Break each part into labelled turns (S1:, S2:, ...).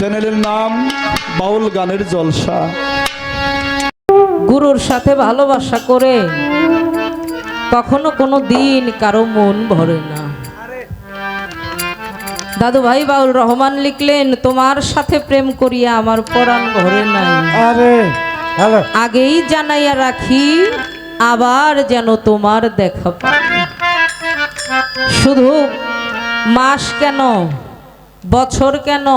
S1: চ্যানেলের নাম বাউল গানের জলসা।
S2: গুরুর সাথে ভালোবাসা করে কখনো কোনো দিন কারও মন ভরে না। দাদু ভাই বাউল রহমান লিখলেন তোমার সাথে প্রেম করিয়া আমার পরাণ ভরে নাই। আগেই জানাইয়া রাখি আবার যেন তোমার দেখা পাই। শুধু মাস কেন বছর কেন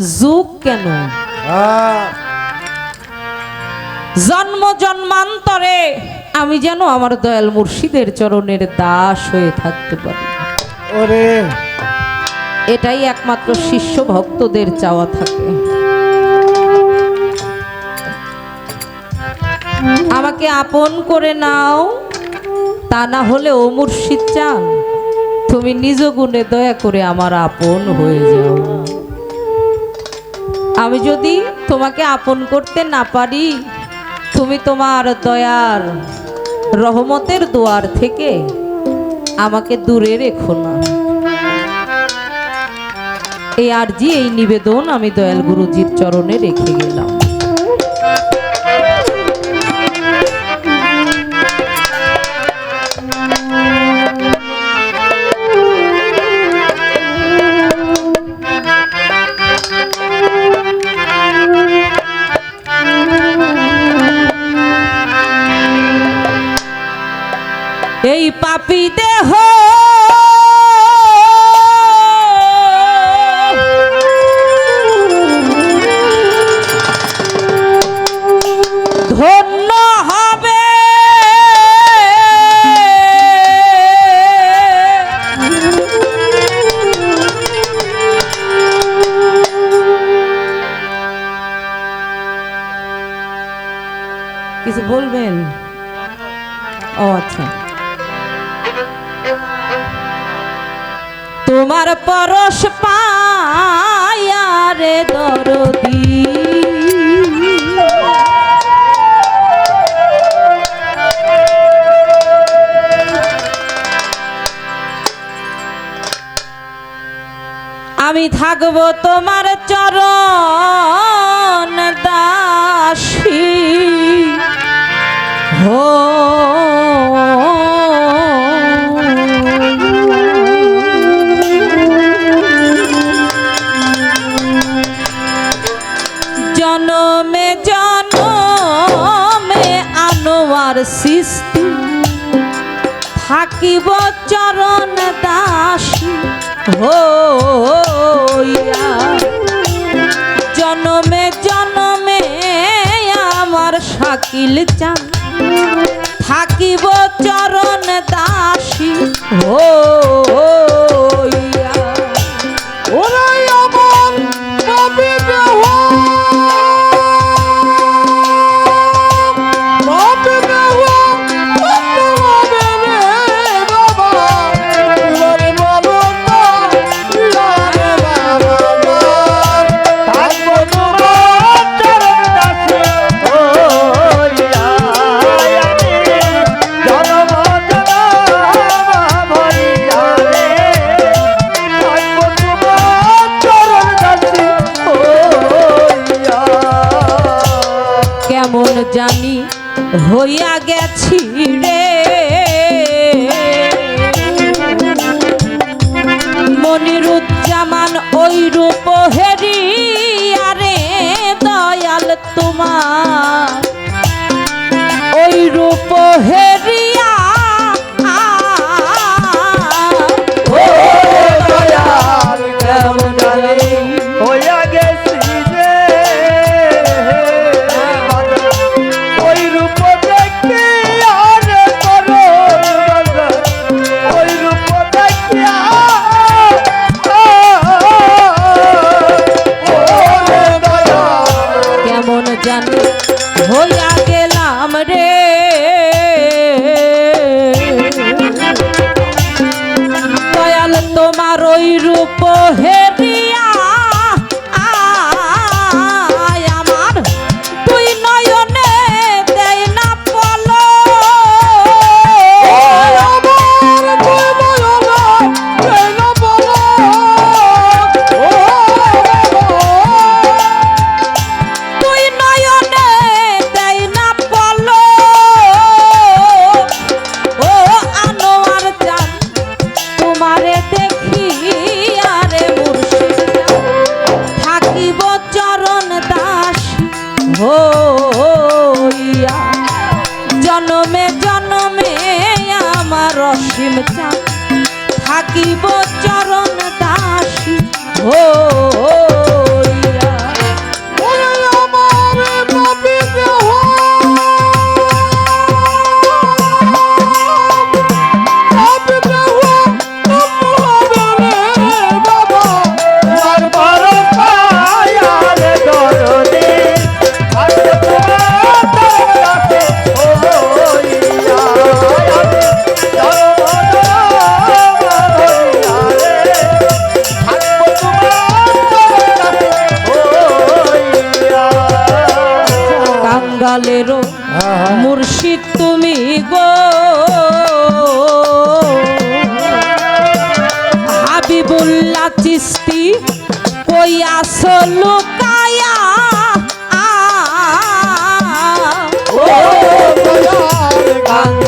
S2: যুগ কেন? জন্ম জন্মান্তরে আমি যেন আমার দয়াল মুর্শিদের চরণের দাস হয়ে থাকতে পারি।
S3: ওরে।
S2: এটাই একমাত্র শিষ্য ভক্তদের চাওয়া থাকে। আমাকে আপন করে নাও তা না হলে ও মুর্শিদ চান। তুমি নিজ গুণে দয়া করে আমার আপন হয়ে যাও। আমি যদি তোমাকে আপন করতে না পারি, তুমি তোমার দয়ার রহমতের দোয়ার থেকে আমাকে দূরে রেখো না। এই আরজি, এই নিবেদন আমি দয়াল গুরুজির চরণে রেখে গেলাম। এই পাপি দেহ ধন্য হবে কিছু বলবেন ও আচ্ছা তোমার পরশ পায়ারে দরদি। আমি থাকব তোমার চরণ দাসী। হো জনমে জনমে আনোয়ার সৃষ্টি। থাকিব চরণ দাসী হইয়া। জনমে জনমে আমার শাকিল চান। থাকিব চরণ দাসী হইয়া। জানি হইয়া গেছি রে। মনিরুজ্জামান ওই রূপ হেরি আরে দয়াল তোমার। ওই রূপ হেরিয়া
S3: জানি হইয়া
S2: গেলাম রে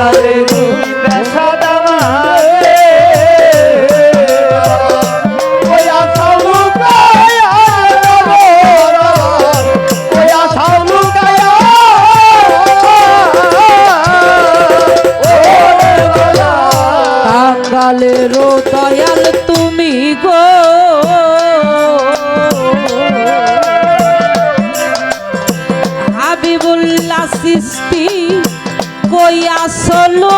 S2: Hallelujah. সৃষ্টি কই আসলো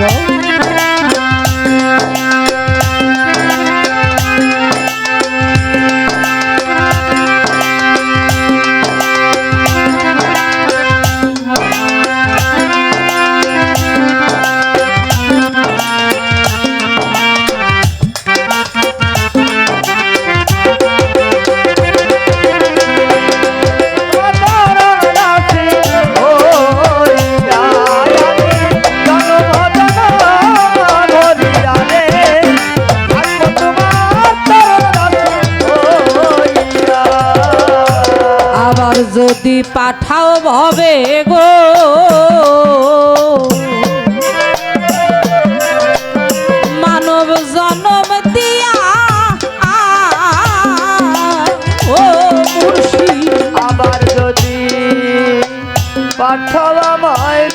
S2: João. পাঠাও ভবে গো। মানব জনম দিয়া ও মুর্শি
S3: আবার যদি
S2: পাঠালাম হয়